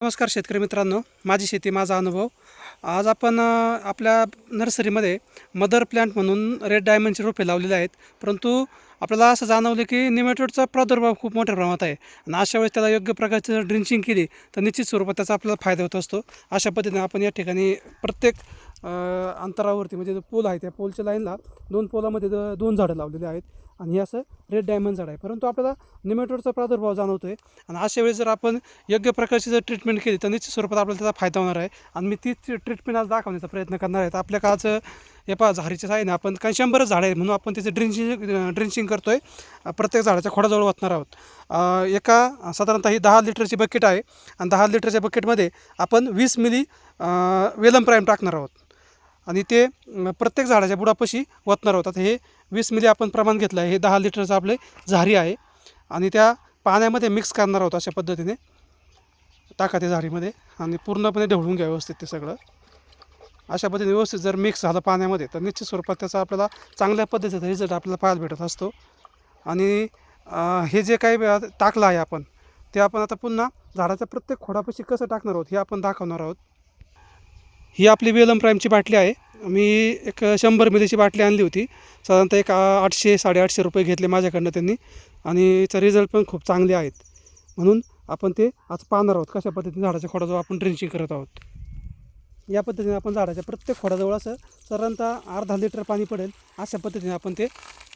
नमस्कार शेतकरी मित्रांनो माझी शेती माझा अनुभव. आज आपण आपल्या नर्सरीमध्ये मदर प्लांट म्हणून रेड डायमंडची रोपे लावलेली आहेत. परंतु आपल्याला असं जाणवलं की निमेटोडचा प्रादुर्भाव खूप मोठ्या प्रमाणात आहे. आणि अशा वेळेस त्याला योग्य प्रकारची जर ड्रिंचिंग केली तर निश्चित स्वरूपात त्याचा आपल्याला फायदा होत असतो. अशा पद्धतीने आपण या ठिकाणी प्रत्येक अंतरावरती म्हणजे जो पोल आहे त्या पोलच्या लाईनला दोन पोलामध्ये द- दोन झाडं लावलेली आहेत. आणि हे असं रेड डायमंड झाड आहे. परंतु आपल्याला निमेटोडचा प्रादुर्भाव जाणवतो आहे आणि अशा वेळेस जर आपण योग्य प्रकारची जर ट्रीटमेंट केली तर निश्चित स्वरूपात आपल्याला त्याचा फायदा होणार आहे. आणि मी तीच ट्रीटमेंट आज दाखवण्याचा प्रयत्न करणार आहे. तर आपल्या काळचं हे पहा झाडीच्या आहे ना आपण काही शंभरच झाडं आहे म्हणून आपण त्याचं ड्रिंचिंग ड्रिंचिंग करतो आहे प्रत्येक झाडाच्या खोडाजवळ वाचणार आहोत. एका साधारणतः ही दहा लिटरची बकेट आहे. आणि दहा लिटरच्या बकेटमध्ये आपण वीस मिली वेलम प्राईम टाकणार आहोत. आणि ते प्रत्येक झाडाच्या बुडापाशी ओतणार होतात. हे वीस मिली आपण प्रमाण घेतलं आहे. हे दहा लिटरचं आपले झारी आहे. आणि त्या पाण्यामध्ये मिक्स करणार आहोत अशा पद्धतीने. टाका ते झाडीमध्ये आणि पूर्णपणे ढवळून घ्या व्यवस्थित ते सगळं. अशा पद्धतीने व्यवस्थित जर मिक्स झालं पाण्यामध्ये तर निश्चित स्वरूपात त्याचा आपल्याला चांगल्या पद्धतीचा रिझल्ट आपल्याला पाहायला भेटत असतो. आणि हे जे काही टाकलं आहे आपण ते आपण आता पुन्हा झाडाच्या प्रत्येक खोडापाशी कसं टाकणार आहोत हे आपण दाखवणार आहोत. ही आपली वेलम प्राईमची बाटली आहे. मी एक शंभर मिलीची बाटली आणली होती. साधारणतः एक आठशे साडेआठशे रुपये घेतले माझ्याकडनं त्यांनी. आणि याचा रिझल्ट पण खूप चांगले आहेत. म्हणून आपण ते आज पाहणार आहोत कशा पद्धतीने झाडाच्या खोडाजवळ आपण ड्रिंचिंग करत आहोत. या पद्धतीने आपण झाडाच्या प्रत्येक खोडाजवळ असं साधारणतः अर्धा लिटर पाणी पडेल अशा पद्धतीने आपण ते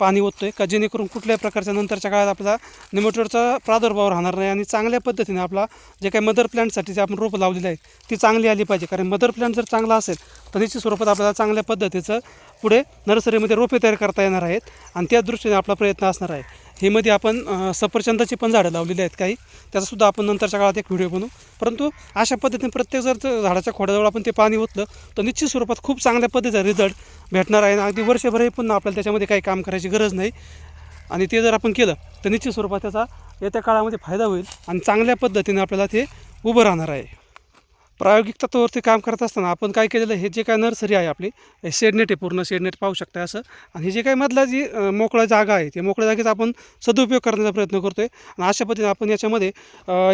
पाणी ओततो आहे का जेणेकरून कुठल्याही प्रकारच्या नंतरच्या काळात आपला निमोटोडचा प्रादुर्भाव राहणार नाही आणि चांगल्या पद्धतीने आपला जे काही मदर प्लॅन्टसाठी जे आपण रोपं लावलेली आहेत ती चांगली आली पाहिजे. कारण मदर प्लॅन्ट जर चांगला असेल तर निश्चित स्वरूपात आपल्याला चांगल्या पद्धतीचं पुढे नर्सरीमध्ये रोपे तयार करता येणार आहेत आणि त्या दृष्टीने आपला प्रयत्न असणार आहे. हे मध्ये आपण सफरचंदाची पण झाडं लावलेली आहेत काही. त्याचासुद्धा आपण नंतरच्या काळात एक व्हिडिओ बनवू. परंतु अशा पद्धतीने प्रत्येक जर झाडाच्या खोड्याजवळ आपण ते पाणी ओतलं तर निश्चित स्वरूपात खूप चांगल्या पद्धतीचा रिझल्ट भेटणार आहे. आणि अगदी वर्षभरही पुन्हा आपल्याला त्याच्यामध्ये काही काम करायची गरज नाही. आणि ते जर आपण केलं तर निश्चित स्वरूपात त्याचा येत्या काळामध्ये फायदा होईल आणि चांगल्या पद्धतीने आपल्याला ते उभं राहणार आहे. प्रायोगिक तत्वावरती काम करत असताना आपण काय केलेलं हे जे काय नर्सरी आहे आपली शेडनेट आहे पूर्ण शेडनेट पाहू शकता असं. आणि हे जे काही मधला जी मोकळा जागा आहे ते मोकळ्या जागेचा आपण सदुपयोग करण्याचा प्रयत्न करतो आहे आणि अशा पद्धतीने आपण याच्यामध्ये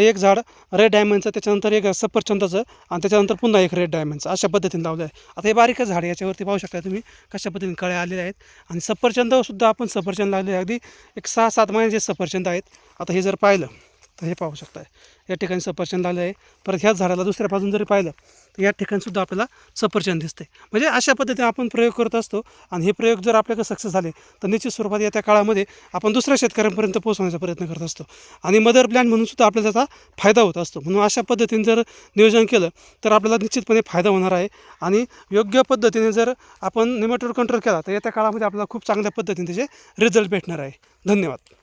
एक झाड रेड डायमंडचं त्याच्यानंतर एक सफरचंदाचं आणि त्याच्यानंतर पुन्हा एक रेड डायमंडचं अशा पद्धतीने लावलं आहे आता हे बारीकच झाड आहे याच्यावरती पाहू शकता तुम्ही कशा पद्धतीने कळ्या आलेल्या आहेत. आणि सफरचंदसुद्धा आपण सफरचंद लावले अगदी एक सहा सात महिन्याचे सफरचंद आहेत. आता हे जर पाहिलं तर हे पाहू शकता या ठिकाणी सफरचंद आलं आहे. परत ह्याच झाडाला दुसऱ्या बाजून जरी पाहिलं तर या ठिकाणीसुद्धा आपल्याला सफरचंद दिसते म्हणजे अशा पद्धतीने आपण प्रयोग करत असतो आणि हे प्रयोग जर आपल्याकडे सक्सेस झाले तर निश्चित स्वरूपात येत्या काळामध्ये आपण दुसऱ्या शेतकऱ्यांपर्यंत पोहोचवण्याचा प्रयत्न करत असतो. आणि मदर प्लॅन म्हणून सुद्धा आपल्याला त्याचा फायदा होत असतो. म्हणून अशा पद्धतीने जर नियोजन केलं तर आपल्याला निश्चितपणे फायदा होणार आहे. आणि योग्य पद्धतीने जर आपण निमेटोड कंट्रोल केला तर येत्या काळामध्ये आपल्याला खूप चांगल्या पद्धतीने त्याचे रिझल्ट भेटणार आहे. धन्यवाद.